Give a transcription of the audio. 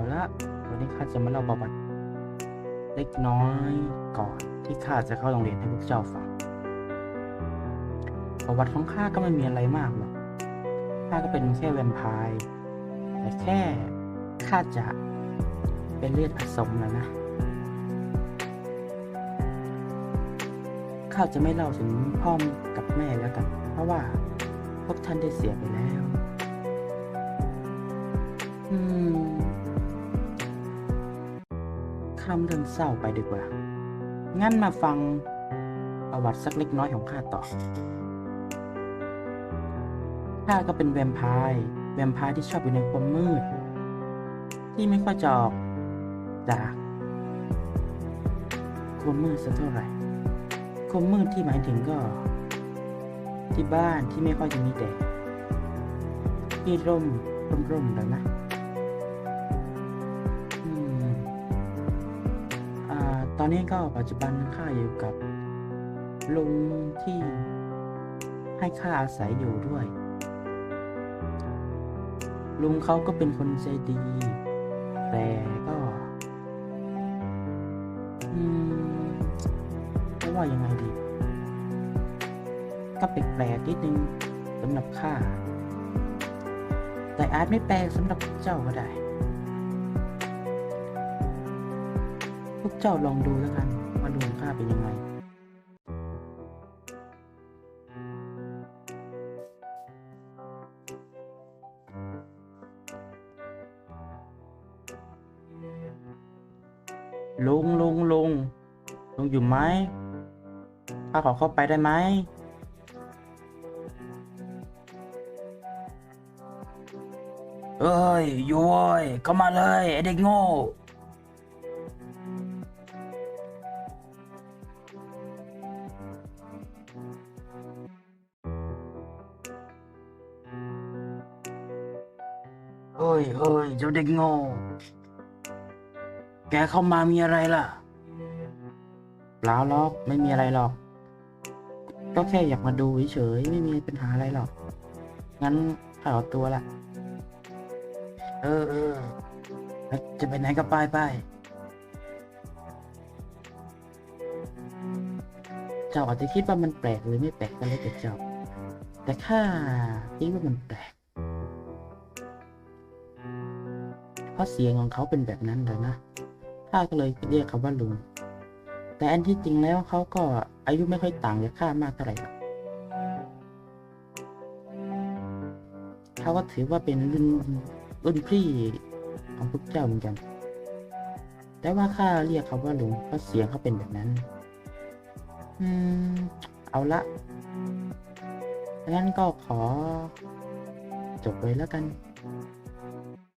เอาละวันนี้ข้าจะมาเล่าประวัติเล็กน้อยก่อนที่ข้าจะเข้าโรงเรียนให้พวกเจ้าฟัง ประวัติของข้าก็ไม่มีอะไรมากหรอก ข้าก็เป็นแค่แวมไพร์แต่แค่ข้าจะเป็นเลือดผสมนะนะ ข้าจะไม่เล่าถึงพ่อกับแม่แล้วกัน เพราะว่าพวกท่านได้เสียไปแล้ว อืม ข้ามเรื่องเศร้าไปดีกว่า งั้นมาฟังประวัติสักเล็กน้อยของข้าต่อ ข้าก็เป็นแวมไพร์แวมไพร์ที่ชอบอยู่ในความมืด ที่ไม่ค่อยจะออกจากความมืดสักเท่าไหร่ความมืดที่หมายถึงก็ ที่บ้านที่ไม่ค่อยจะมีแดดที่ร่มร่มร่มแล้วนะ ตอนนี้ก็ปัจจุบันข้าอยู่กับลุงที่ให้ข้าอาศัยอยู่ด้วย ลุงเขาก็เป็นคนใจดี แต่ก็อืมจะว่ายังไงดี ก็แปลกๆนิดนึงสำหรับข้าแต่อาจไม่แปลกสำหรับเจ้าก็ได้ พวกเจ้าลองดูแล้วกันว่าลุงข้าเป็นยังไง ลุงลุงลุงลุงอยู่ไหมข้าขอเข้าไปได้ไหมเอ้ยอยู่เว้ยเข้ามาเลยไอเด็กโง่ เฮ้ยเฮ้ยเจ้าเด็กโง่ แกเข้ามามีอะไรล่ะเปล่าหรอกไม่มีอะไรหรอก ก็แค่อยากมาดูเฉยๆไม่มีปัญหาอะไรหรอก งั้นข้าขอตัวละ เออเออจะไปไหนก็ไปไป เจ้าอาจจะคิดว่ามันแปลกหรือไม่แปลกก็แล้วแต่เจ้า แต่ข้าคิดว่ามันแปลก ราะเสียงของเขาเป็นแบบนั้นเลยนะข้าก็เลยเรียกเขาว่าลุง แต่อันที่จริงแล้วเขาก็อายุไม่ค่อยต่างจากข้ามากเท่าไหร่เขาก็ถือว่าเป็นรุ่นรุ่นพี่ของพวกเจ้าเหมือนกัน แต่ว่าข้าเรียกเขาว่าลุงเพราะเสียงเขาเป็นแบบนั้น อืม เอาละงั้นก็ขอ จบเลยแล้วกัน